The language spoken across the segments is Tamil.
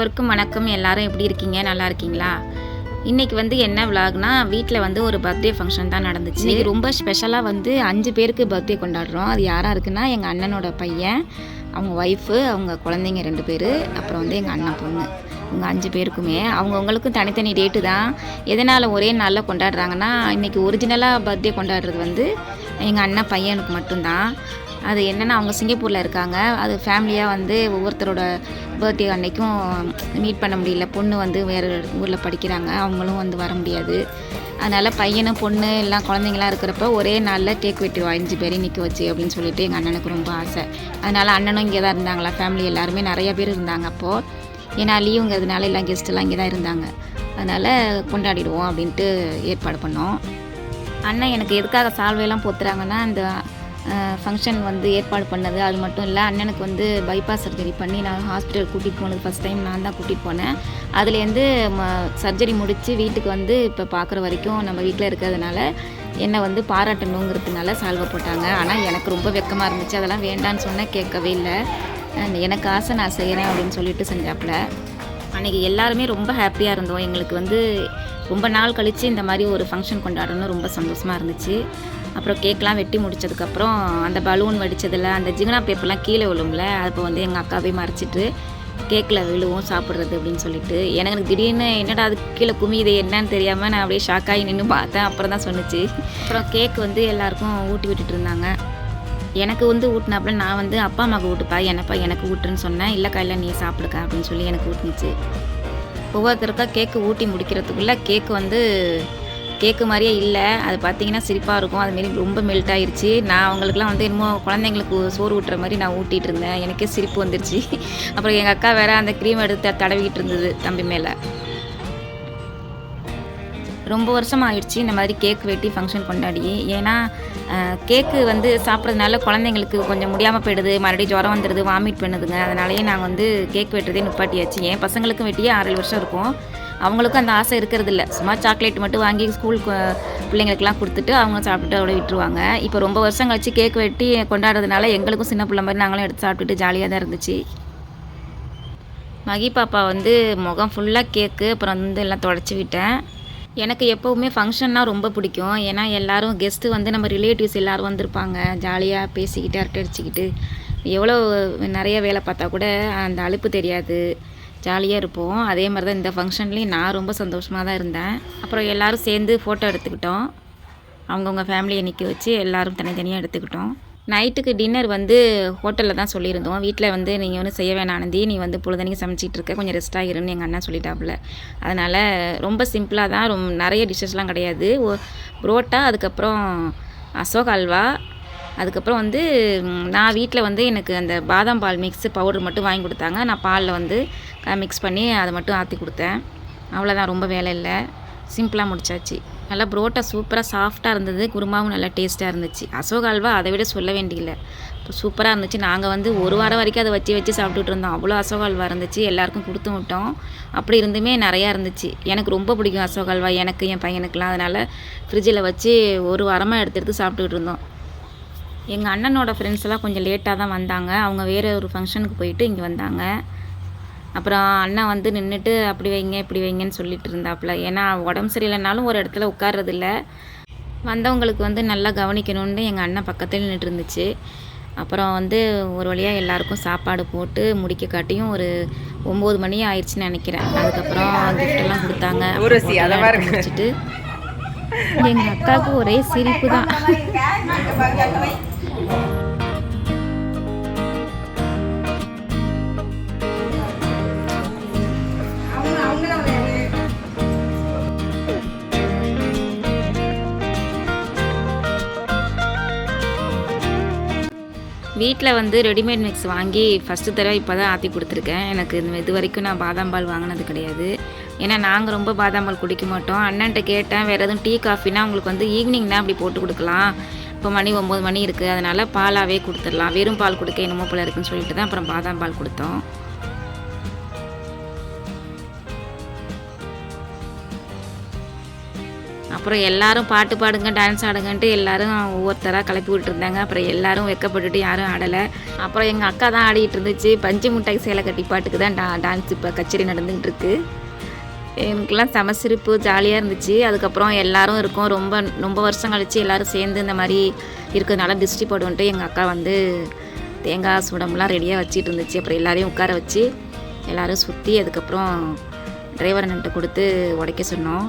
அனைவருக்கும் வணக்கம். எல்லாரும் எப்படி இருக்கீங்க? நல்லா இருக்கீங்களா? இன்னைக்கு வந்து என்ன விலாக்னா வீட்டில் வந்து ஒரு பர்த்டே ஃபங்க்ஷன் தான் நடந்துச்சு. இன்னைக்கு ரொம்ப ஸ்பெஷலாக வந்து அஞ்சு பேருக்கு பர்த்டே கொண்டாடுறோம். அது யாராக இருக்குன்னா எங்கள் அண்ணனோட பையன் அவங்க ஒய்ஃபு அவங்க குழந்தைங்க ரெண்டு பேர் அப்புறம் வந்து எங்கள் அண்ணன் பொண்ணு. இவங்க அஞ்சு பேருக்குமே. அவங்கவுங்களுக்கும் தனித்தனி டேட்டு தான். எதனால் ஒரே நாளில் கொண்டாடுறாங்கன்னா இன்றைக்கி ஒரிஜினலாக பர்த்டே கொண்டாடுறது வந்து எங்கள் அண்ணன் பையனுக்கு மட்டும்தான். அது என்னென்னா அவங்க சிங்கப்பூரில் இருக்காங்க. அது ஃபேமிலியாக வந்து ஒவ்வொருத்தரோட பர்த்டே அன்னைக்கும் மீட் பண்ண முடியல. பொண்ணு வந்து வேறு ஊரில் படிக்கிறாங்க. அவங்களும் வந்து வர முடியாது. அதனால் பையனும் பொண்ணு எல்லாம் குழந்தைங்களாம் இருக்கிறப்ப ஒரே நாளில் கேக் வெட்டி அஞ்சு பேரையும் நிற்க வச்சு அப்படின்னு சொல்லிட்டு எங்கள் அண்ணனுக்கு ரொம்ப ஆசை. அதனால் அண்ணனும் இங்கே தான் இருந்தாங்களா? ஃபேமிலி எல்லாருமே நிறைய பேர் இருந்தாங்க அப்போது ஏன்னா லீவுங்கிறதுனால எல்லாம் கெஸ்ட்டெல்லாம் இங்கே தான் இருந்தாங்க. அதனால் கொண்டாடிடுவோம் அப்படின்ட்டு ஏற்பாடு பண்ணோம். அண்ணன் எனக்கு எதுக்காக சால்வையெல்லாம் போத்துறாங்கன்னா அந்த ஃபங்க்ஷன் வந்து ஏற்பாடு பண்ணது. அது மட்டும் இல்லை அண்ணனுக்கு வந்து பைபாஸ் சர்ஜரி பண்ணி நான் ஹாஸ்பிட்டல் கூட்டிகிட்டு போனது ஃபஸ்ட் டைம் நான் தான் கூட்டிகிட்டு போனேன். அதுலேருந்து ம சர்ஜரி முடித்து வீட்டுக்கு வந்து இப்போ பார்க்குற வரைக்கும் நம்ம வீட்டில் இருக்கிறதுனால என்னை வந்து பாராட்டணுங்கிறதுனால சால்வை போட்டாங்க. ஆனால் எனக்கு ரொம்ப வெக்கமாக இருந்துச்சு. அதெல்லாம் வேண்டான்னு சொன்னால் கேட்கவே இல்லை. எனக்கு ஆசை நான் செய்கிறேன் அப்படின்னு சொல்லிட்டு செஞ்சாப்புல. அன்றைக்கி எல்லாருமே ரொம்ப ஹாப்பியாக இருந்தோம். எங்களுக்கு வந்து ரொம்ப நாள் கழித்து இந்த மாதிரி ஒரு ஃபங்க்ஷன் கொண்டாடணும் ரொம்ப சந்தோஷமாக இருந்துச்சு. அப்புறம் கேக்லாம் வெட்டி முடிச்சதுக்கப்புறம் அந்த பலூன் வடித்ததில் அந்த ஜிகனா பேப்பர்லாம் கீழே விழும்ல அப்போ வந்து எங்கள் அக்காவே மறைச்சிட்டு கேக்கில் விழுவும் சாப்பிட்றது அப்படின்னு சொல்லிட்டு. எனக்கு திடீர்னு என்னடா அது கீழே குமியுது என்னன்னு தெரியாமல் நான் அப்படியே ஷாக்காகி நின்று பார்த்தேன். அப்புறம் தான் சொன்னுச்சு. அப்புறம் கேக் வந்து எல்லாருக்கும் ஊட்டி விட்டுட்டு இருந்தாங்க. எனக்கு வந்து ஊட்டினாப்புல நான் வந்து அப்பா அம்மாவுக்கு ஊட்டுப்பா என்னப்பா எனக்கு ஊட்டுன்னு சொன்னேன். இல்லை கையில் நீ சாப்பிடுக்க அப்படின்னு சொல்லி எனக்கு ஊட்டுனுச்சு. ஒவ்வொருத்தருக்கா கேக்கு ஊட்டி முடிக்கிறதுக்குள்ளே கேக்கு வந்து கேக்கு மாதிரியே இல்லை. அது பார்த்தீங்கன்னா சிரிப்பாக இருக்கும். அதுமாரி ரொம்ப மெல்ட் ஆயிடுச்சு நான் அவங்களுக்குலாம் வந்து என்னமோ குழந்தைங்களுக்கு சோறு ஊட்டுற மாதிரி நான் ஊட்டிகிட்டு இருந்தேன். எனக்கே சிரிப்பு வந்துருச்சு. அப்புறம் எங்கள் அக்கா வேறு அந்த க்ரீம் எடுத்து தடவிக்கிட்டு இருந்தது தம்பி மேலே. ரொம்ப வருஷம் ஆயிடுச்சு இந்த மாதிரி கேக் வெட்டி ஃபங்க்ஷன் கொண்டாடி. ஏன்னா கேக்கு வந்து சாப்பிட்றதுனால குழந்தைங்களுக்கு கொஞ்சம் முடியாமல் போயிடுது. மறுபடியும் ஜுரம் வந்துடுது வாமிட் பண்ணுதுங்க. அதனாலேயே நாங்கள் வந்து கேக் வெட்டுறதே நிப்பாட்டியாச்சு. என் பசங்களுக்கும் வெட்டியே ஆறு வருஷம் இருக்கும். அவங்களுக்கும் அந்த ஆசை இருக்கிறது இல்லை சும்மா சாக்லேட் மட்டும் வாங்கி ஸ்கூல் பிள்ளைங்களுக்குலாம் கொடுத்துட்டு அவங்க சாப்பிட்டுட்டு அப்படியே விட்டுருவாங்க. இப்போ ரொம்ப வருஷம் கழிச்சு கேக் வெட்டி கொண்டாடுறதுனால எங்களுக்கும் சின்ன பிள்ளை மாதிரி நாங்களும் எடுத்து சாப்பிட்டுட்டு ஜாலியாக தான் இருந்துச்சு. மகி பாப்பா வந்து முகம் ஃபுல்லாக கேக்கு அப்புறம் வந்து எல்லாம் தொடச்சி விட்டேன். எனக்கு எப்போவுமே ஃபங்க்ஷன்னா ரொம்ப பிடிக்கும். ஏன்னா எல்லாரும் கெஸ்ட்டு வந்து நம்ம ரிலேட்டிவ்ஸ் எல்லோரும் வந்திருப்பாங்க. ஜாலியாக பேசிக்கிட்டு அரட்டை அடிச்சுக்கிட்டு எவ்வளோ நிறைய வேலை பார்த்தா கூட அந்த அலுப்பு தெரியாது. ஜாலியாக இருப்போம். அதே மாதிரி தான் இந்த ஃபங்க்ஷன்லேயும் நான் ரொம்ப சந்தோஷமாக தான் இருந்தேன். அப்புறம் எல்லோரும் சேர்ந்து ஃபோட்டோ எடுத்துக்கிட்டோம். அவங்கவுங்க ஃபேமிலியை நிற்க வச்சு எல்லாரும் தனித்தனியாக எடுத்துக்கிட்டோம். நைட்டுக்கு டின்னர் வந்து ஹோட்டலில் தான் சொல்லியிருந்தோம். வீட்டில் வந்து நீங்கள் வந்து செய்ய வேணாம் ஆனந்தி. நீ வந்து பொழுதனைக்கு சமைச்சிட்டு இருக்க. கொஞ்சம் ரெஸ்ட்டாக இருன்னு எங்கள் அண்ணன் சொல்லிட்டாப்புல. அதனால் ரொம்ப சிம்பிளாக தான் ரொம்ப நிறைய டிஷ்ஷஸ்லாம் கிடையாது. புரோட்டா அதுக்கப்புறம் அசோக் அல்வா அதுக்கப்புறம் வந்து நான் வீட்டில் வந்து எனக்கு அந்த பாதாம் பால் மிக்ஸு பவுடர் மட்டும் வாங்கி கொடுத்தாங்க. நான் பாலில் வந்து மிக்ஸ் பண்ணி அதை மட்டும் ஆற்றி கொடுத்தேன். அவ்வளோதான் ரொம்ப வேலை இல்லை. சிம்பிளாக முடிச்சாச்சு. நல்லா புரோட்டா சூப்பராக சாஃப்டாக இருந்தது குருமாவும் நல்லா டேஸ்ட்டாக இருந்துச்சு. அசோக் அல்வா அதை விட சொல்ல வேண்டியதில்லை இப்போ சூப்பராக இருந்துச்சு. நாங்கள் வந்து ஒரு வாரம் வரைக்கும் அதை வச்சு வச்சு சாப்பிட்டுட்டு இருந்தோம். அவ்வளோ அசோக் அல்வா இருந்துச்சு. எல்லாருக்கும் கொடுத்து விட்டோம். அப்படி இருந்துமே நிறையா இருந்துச்சு. எனக்கு ரொம்ப பிடிக்கும் அசோக் அல்வா. எனக்கு என் பையனுக்குலாம் அதனால் ஃப்ரிட்ஜில் வச்சு ஒரு வாரமாக எடுத்து எடுத்து சாப்பிட்டுக்கிட்டு இருந்தோம். எங்கள் அண்ணனோட ஃப்ரெண்ட்ஸ் எல்லாம் கொஞ்சம் லேட்டாக தான் வந்தாங்க. அவங்க வேறு ஒரு ஃபங்க்ஷனுக்கு போயிட்டு இங்கே வந்தாங்க. அப்புறம் அண்ணன் வந்து நின்றுட்டு அப்படி வைங்க இப்படி வைங்கன்னு சொல்லிட்டு இருந்தாப்புல ஏன்னா உடம்பு சரியில்லைனாலும் ஒரு இடத்துல உட்கார்றதில்ல. வந்தவங்களுக்கு வந்து நல்லா கவனிக்கணும்னு எங்கள் அண்ணன் பக்கத்தில் நின்றுட்டு இருந்துச்சு. அப்புறம் வந்து ஒரு வழியாக எல்லாருக்கும் சாப்பாடு போட்டு முடிக்க காட்டியும் ஒரு ஒம்பது மணி ஆயிடுச்சுன்னு நினைக்கிறேன். அதுக்கப்புறம் எல்லாம் கொடுத்தாங்க. முடிச்சுட்டு எங்கள் அக்காவுக்கு ஒரே சிரிப்பு தான். வீட்டில் வந்து ரெடிமேட் மிக்ஸ் வாங்கி ஃபஸ்ட்டு தடவை இப்போ தான் ஆற்றி கொடுத்துருக்கேன். எனக்கு இது இது வரைக்கும் நான் பாதாம் பால் வாங்கினது கிடையாது. ஏன்னா நாங்கள் ரொம்ப பாதாம் பால் குடிக்க மாட்டோம். அண்ணன்ட்ட கேட்டேன் வேறு எதுவும் டீ காஃபினா உங்களுக்கு வந்து ஈவினிங் தான் அப்படி போட்டு கொடுக்கலாம். இப்போ மணி ஒம்பது மணி இருக்குது அதனால் பாலாகவே கொடுத்துடலாம். வெறும் பால் கொடுக்க என்னமோ போல இருக்குன்னு சொல்லிட்டு தான் அப்புறம் பாதாம் பால் கொடுத்தோம். அப்புறம் எல்லாரும் பாட்டு பாடுங்க டான்ஸ் ஆடுங்கன்ட்டு எல்லாரும் ஒவ்வொருத்தராக கிளப்பி விட்டுருந்தாங்க அப்புறம் எல்லாரும் வெக்கப்பட்டுட்டு யாரும் ஆடலை. அப்புறம் எங்கள் அக்கா தான் ஆடிட்டு இருந்துச்சு. பஞ்சு முட்டாய் சேலை கட்டி பாட்டுக்கு தான் டா டான்ஸ் இப்போ கச்சேரி நடந்துகிட்டு இருக்கு எனக்குலாம் செம சிரிப்பு ஜாலியாக இருந்துச்சு. அதுக்கப்புறம் எல்லாரும் இருக்கோம். ரொம்ப ரொம்ப வருஷம் கழிச்சு எல்லாரும் சேர்ந்து இந்த மாதிரி இருக்கிறதுனால திருஷ்டி போடுவோன்ட்டு எங்கள் அக்கா வந்து தேங்காய் சுடம்லாம் ரெடியாக வச்சுட்டு இருந்துச்சு. அப்புறம் எல்லாரையும் உட்கார வச்சு எல்லோரும் சுற்றி அதுக்கப்புறம் டிரைவர் அண்ணன்ட்ட கொடுத்து உடைக்க சொன்னோம்.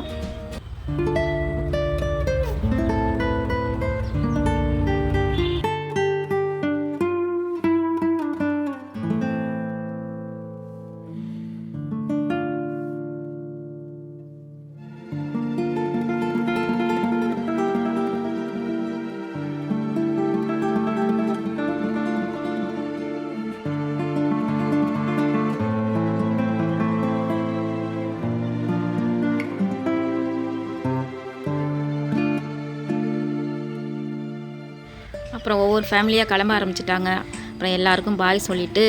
அப்புறம் ஒவ்வொரு ஃபேமிலியாக கிளம்ப ஆரம்பிச்சிட்டாங்க. அப்புறம் எல்லாருக்கும் பாய் சொல்லிவிட்டு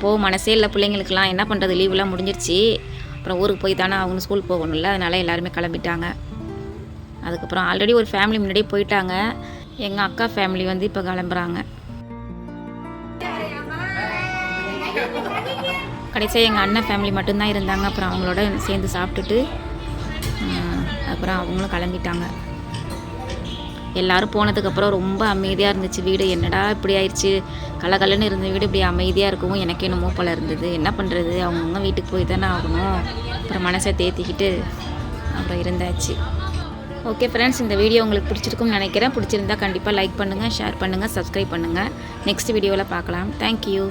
போ மனசே இல்லை பிள்ளைங்களுக்கெல்லாம் என்ன பண்ணுறது லீவுலாம் முடிஞ்சிருச்சு. அப்புறம் ஊருக்கு போய் தானே அவங்க ஸ்கூல் போகணும்ல அதனால எல்லாருமே கிளம்பிட்டாங்க. அதுக்கப்புறம் ஆல்ரெடி ஒரு ஃபேமிலி முன்னாடியே போயிட்டாங்க. எங்கள் அக்கா ஃபேமிலி வந்து இப்போ கிளம்புறாங்க. கடைசியாக எங்கள் அண்ணன் ஃபேமிலி மட்டும்தான் இருந்தாங்க. அப்புறம் அவங்களோட சேர்ந்து சாப்பிட்டுட்டு அப்புறம் அவங்களும் கிளம்பிட்டாங்க. எல்லாரும் போனதுக்கப்புறம் ரொம்ப அமைதியாக இருந்துச்சு. வீடு என்னடா இப்படி ஆயிடுச்சு? கலகலன்னு இருந்த வீடு இப்படி அமைதியாக இருக்கவும் எனக்கு என்னமோ போல இருந்தது. என்ன பண்ணுறது அவங்கவுங்க வீட்டுக்கு போய் தானே ஆகணும். அப்புறம் மனசை தேத்திக்கிட்டு அப்புறம் இருந்தாச்சு. ஓகே ஃப்ரெண்ட்ஸ் இந்த வீடியோ உங்களுக்கு பிடிச்சிருக்கும்னு நினைக்கிறேன். பிடிச்சிருந்தா கண்டிப்பாக லைக் பண்ணுங்கள் ஷேர் பண்ணுங்கள் சப்ஸ்கிரைப் பண்ணுங்கள் நெக்ஸ்ட் வீடியோவில் பார்க்கலாம். தேங்க்யூ